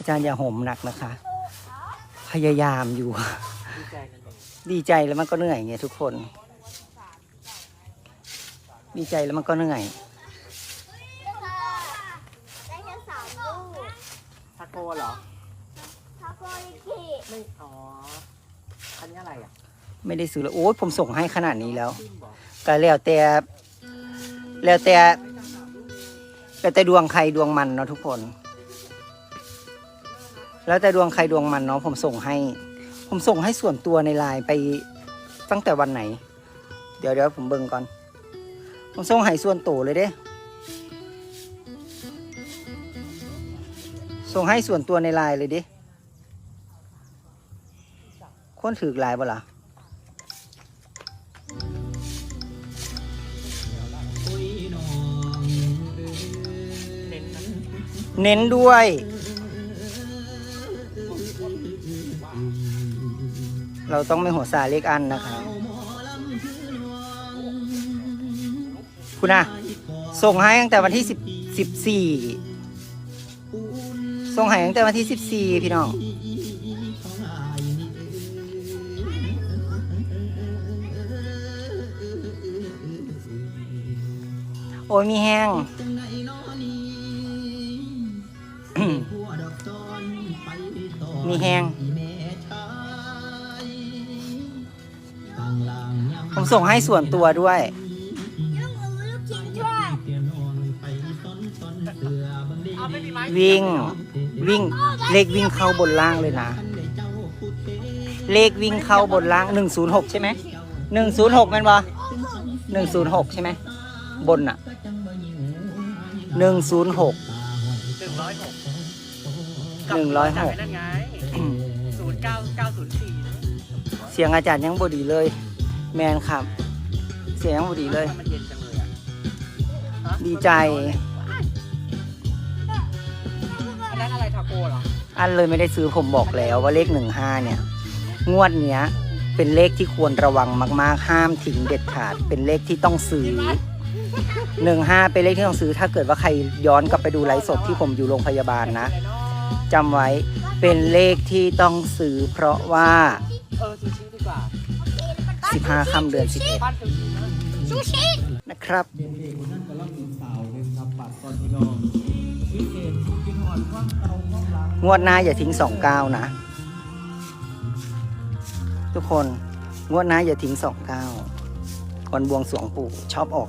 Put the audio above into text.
อาจารย์อย่าห่มหนักนะคะ พยายามอยู่ดีใจนั่นเองดีใจแล้วมันก็เหนื่อยไงทุกคน ดีใจแล้วมันก็เหนื่อยได้แค่สามลูกทาโก้เหรอทาโกลิคิไม่อ๋ออันนี้อะไรอะ ไม่ได้ซื้อแล้วโอ้ยผมส่งให้ขนาดนี้แล้วจิ้มบอกก็แล้วแต่แล้วแต่แล้วแต่ดวงใครดวงมันเนาะทุกคน แล้วแต่ดวงใครดวงมันเนาะผมส่งให้ ผมส่งให้ส่วนตัวในไลน์ไปตั้งแต่วันไหน เดี๋ยวเดี๋ยวผมเบิ่งก่อน ผมส่งให้ส่วนตัวเลยเด้ส่งให้ส่วนตัวในไลน์เลยดิคนถือไลน์บ่ล่ะเน้นนะเน้นด้วย เราต้องไม่หัวสาเลขอันนะคะคุณอะส่งให้ตั้งแต่วันที่สิบสิบสี่ส่งให้ตั้งแต่วันที่สิบสี่พี่น้องโอ้ยมีแห้งมีแห้ง ผมส่งให้ส่วนตัวด้วยยังเอาลูกชิ้นด้วยเอาไม่มีไม้วิ่งวิ่งเลขวิ่งเข้าบนล่างเลยนะ เลขวิ่งเข้าบนล่างหนึ่งศูนย์หกใช่ไหมหนึ่งศูนย์หกแม่นบ่หนึ่งศูนย์หกใช่ไหมบนอะหนึ่งศูนย์หกหนึ่งร้อยหกหนึ่งร้อยหก นั่นไงศูนย์เก้าเก้าศูนย์สี่เสียงอาจารย์ยังบดีเลย แมนครับ เสียงยังบดีเลย มันเย็นจังเลยอะฮะดีใจ อันนั้นอะไรทาโก้เหรออันเลยไม่ได้ซื้อผมบอกแล้วว่าเลขหนึ่งห้าเนี่ย งวดเนี้ย เป็นเลขที่ควรระวังมาก ๆ ห้ามทิ้งเด็ดขาด เป็นเลขที่ต้องซื้อหนึ่งห้าเป็นเลขที่ต้องซื้อ ถ้าเกิดว่าใครย้อนกลับไปดูไลฟ์สดที่ผมอยู่โรงพยาบาลนะจำไว้เป็นเลขที่ต้องซื้อ เพราะว่า เออซูชิดีกว่า 15ค่ำเดือนบ้านซูชินะซูชิ11นะครับงวดหน้าอย่าทิ้ง29นะ ทุกคนงวดหน้าอย่าทิ้ง29วันบวงสรวงปู่ชอบออก